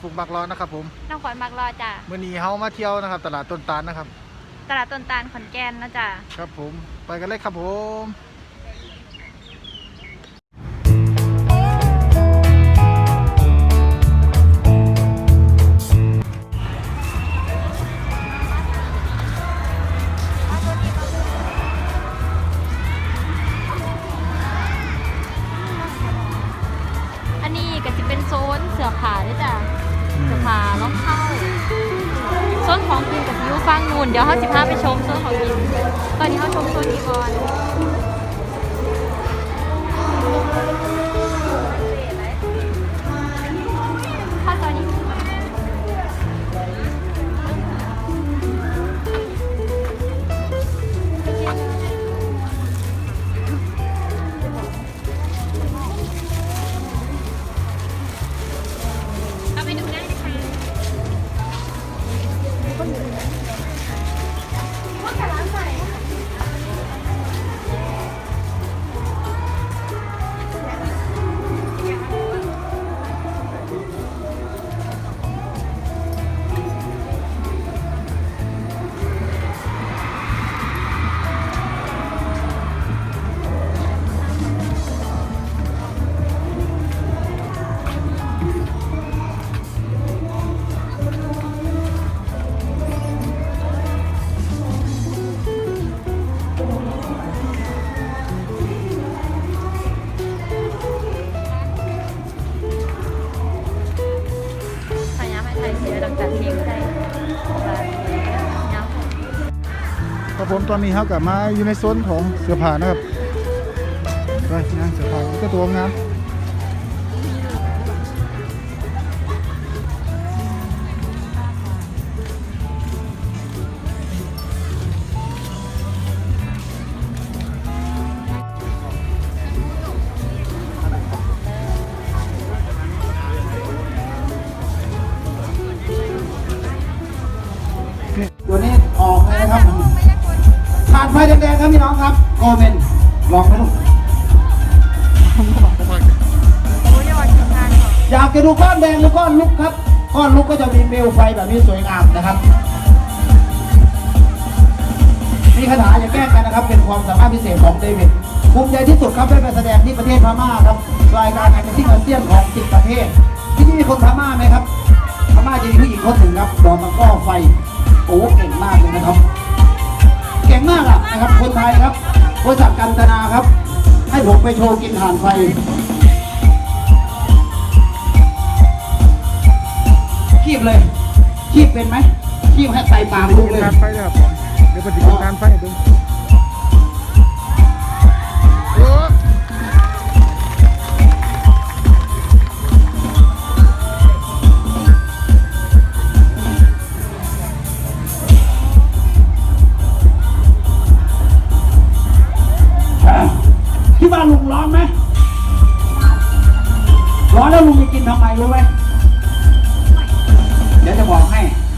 ฟุกบักร้อนนะครับผมน้องขวัญมักรอจ้ะเมื่อนี้เฮามาเที่ยวนะครับ ตลาดต้นตาลนะครับ ตลาดต้นตาลขอนแก่นนะจ๊ะครับผม ไปกันเลยครับผม ล็อผ้ารองเข้าโซนของกินกับยูฟังนูนเดี๋ยวเขาสิพาไปชมโซนของกิน ตอนนี้เขาชมโซนอีกอน สียหลังจากเที่ยงได้ยังครับผมตอนนี้เขากลับมาอยู่ในโซนของเสื้อผ้านะครับไปงานเสื้อผ้าก็ตัวงาม แดงๆครับพี่น้องครับโกเมนลองไหมลูกโอ้ยอดทำงานก่อนอยากจะดูก้อนแดงหรือก้อนลุกครับ ก้อนลุกก็จะมีเปลวไฟแบบนี้สวยงามนะครับมีคาถาอย่าแกล้งกันนะครับ เป็นความสามารถพิเศษของเดวิดภูมิใจที่สุดครับได้ไปแสดงที่ประเทศพม่าครับรายการแห่งที่อาเซียนของ10ประเทศ ที่นี่มีคนพม่าไหมครับพม่าจะมีผู้หญิงคนหนึ่งครับดอกตะกร้อไฟโอ้เก่งมากเลยนะครับ เก่งมากอะนะครับคนไทยครับบริษัทกันตนาครับ ให้ผมไปโชว์กินถ่านไฟคีบเลยคีบเป็นไหมคีบให้ใส่ปากลูกเลย ไปครับ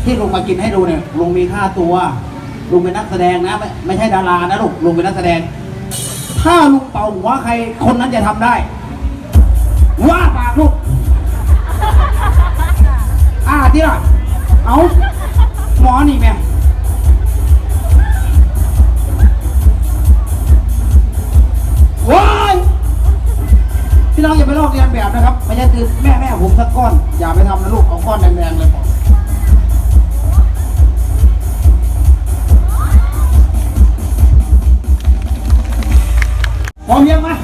ที่ลุงมากินให้ดูเนี่ยลุงมีค่าตัวลุงเป็นนักแสดงนะไม่ไม่ใช่ดารานะลูกลุงเป็นนักแสดง ถ้าลุงเป่าหัวใครคนนั้นจะทำได้ ว่าปากลูกอ่าที่ละเอาหมอนี่แม่ว้ายพี่น้องอย่าไปลอกเรียนแบบนะครับไม่ใช่คือแม่แม่ผมสักก้อน อย่าไปทำนะลูกเอาก้อนแดงๆเลยพอ พร้อมยังมา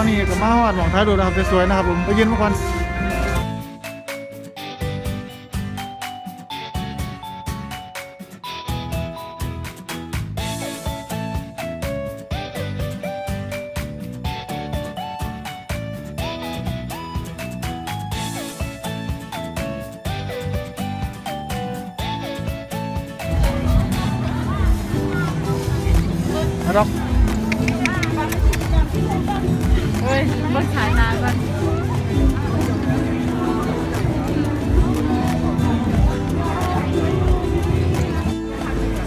อนนี้ก็มาฮอดหมองท้ายดูนะครับสวยๆนะครับผมไปยืนมาก่อนนะครับ เฮ้ยรถขายนานก่อน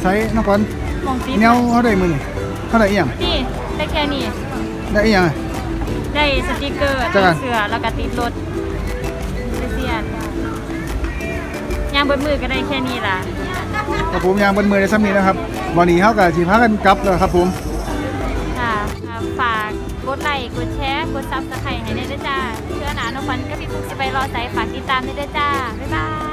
ใช้น้องก่อนมองติดแนวเขาได้มือนี่เขาได้อีหยังนี่ได้แค่นี้ได้อีหยังอะ ได้สติกเกอร์จ้ะติดเสือแล้วก็ติดรถไปเสียดยางเบนมือก็ได้แค่นี้ล่ะ ครับผมยางบนมือในซ้ำนี้นะครับวันนี้เขากับสีพากันกลับแล้วครับผมค่ะอ่าฝากก ดไลค์กดแชร์กดซับสไครต์ให้ได้ด้วยจ้าเชื่อหนาโนฟันก็พี่ฟุกสิไปรอใจฝากติดตามได้ด้วยจ้าบ๊ายบาย